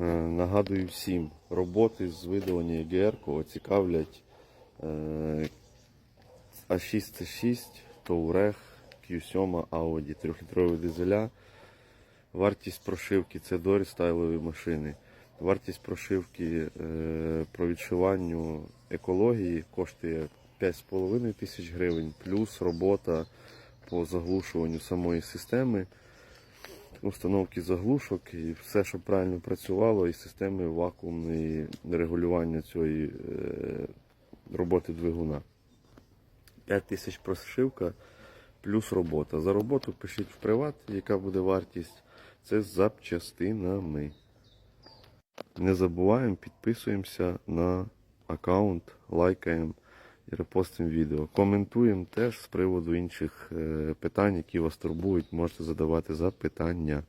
Е, Нагадую всім, роботи з видалення кого цікавлять е, А6C6, Touareg, Q7, Audi, 3-літрові дизеля. Вартість прошивки це дорістайлові машини. Вартість прошивки е, про відшиванню екології коштує 5,5 тисяч гривень, плюс робота по заглушуванню самої системи, установки заглушок і все, щоб правильно працювало, і системи вакуумної регулювання цієї е, роботи двигуна. 5 тисяч прошивка плюс робота. За роботу пишіть в приват, яка буде вартість. Це з запчастинами. Не забуваємо, підписуємося на аккаунт, лайкаємо і репостимо відео. Коментуємо теж з приводу інших е, питань, які вас турбують. Можете задавати запитання.